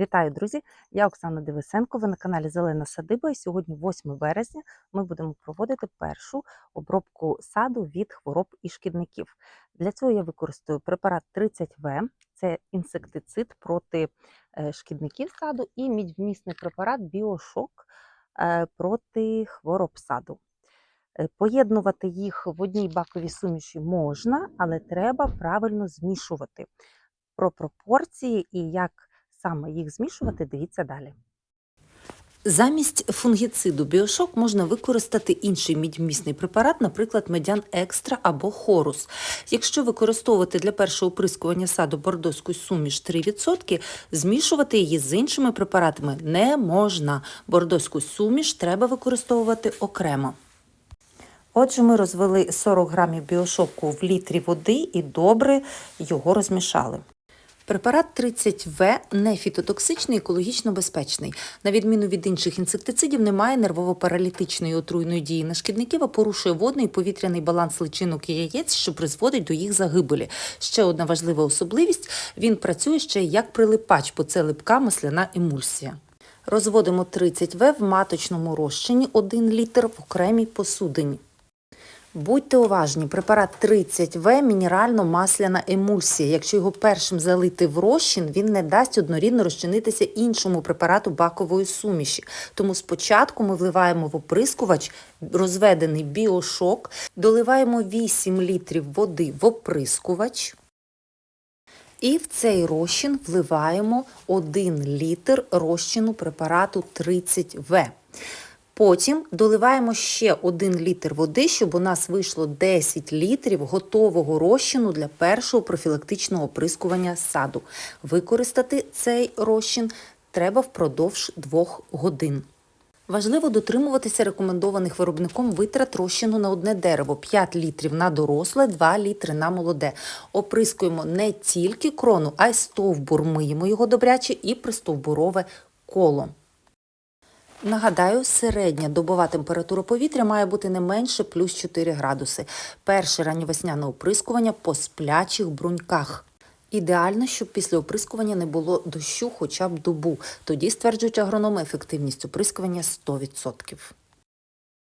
Вітаю, друзі! Я Оксана Дивисенко. Ви на каналі Зелена Садиба. І сьогодні, 8 березня, ми будемо проводити першу обробку саду від хвороб і шкідників. Для цього я використаю препарат 30В, це інсектицид проти е, шкідників саду, і мідьвмісний препарат Біошок е, проти хвороб саду. Е, Поєднувати їх в одній баковій суміші можна, але треба правильно змішувати. Про пропорції і як саме їх змішувати, дивіться далі. Замість фунгіциду біошок можна використати інший мідьмісний препарат, наприклад, медян екстра або хорус. Якщо використовувати для першого оприскування саду бордоську суміш 3%, змішувати її з іншими препаратами не можна. Бордоську суміш треба використовувати окремо. Отже, ми розвели 40 грамів біошоку в літрі води і добре його розмішали. Препарат 30В не фітотоксичний, екологічно безпечний. На відміну від інших інсектицидів, не має нервово-паралітичної отруйної дії на шкідників, а порушує водний і повітряний баланс личинок і яєць, що призводить до їх загибелі. Ще одна важлива особливість: він працює ще як прилипач, бо це липка масляна емульсія. Розводимо 30В в маточному розчині 1 літр в окремій посудині. Будьте уважні, препарат 30В мінерально-масляна емульсія. Якщо його першим залити в розчин, він не дасть однорідно розчинитися іншому препарату бакової суміші. Тому спочатку ми вливаємо в оприскувач розведений біошок, доливаємо 8 літрів води в оприскувач. І в цей розчин вливаємо 1 літр розчину препарату 30В. Потім доливаємо ще 1 літр води, щоб у нас вийшло 10 літрів готового розчину для першого профілактичного оприскування саду. Використати цей розчин треба впродовж 2 годин. Важливо дотримуватися рекомендованих виробником витрат розчину на одне дерево 5 літрів на доросле, 2 літри на молоде. Оприскуємо не тільки крону, а й стовбур. Миємо його добряче і пристовбурове коло. Нагадаю, середня добова температура повітря має бути не менше плюс 4 градуси. Перше ранньовесняне оприскування по сплячих бруньках. Ідеально, щоб після оприскування не було дощу хоча б добу. Тоді стверджують агрономи ефективність оприскування 100%.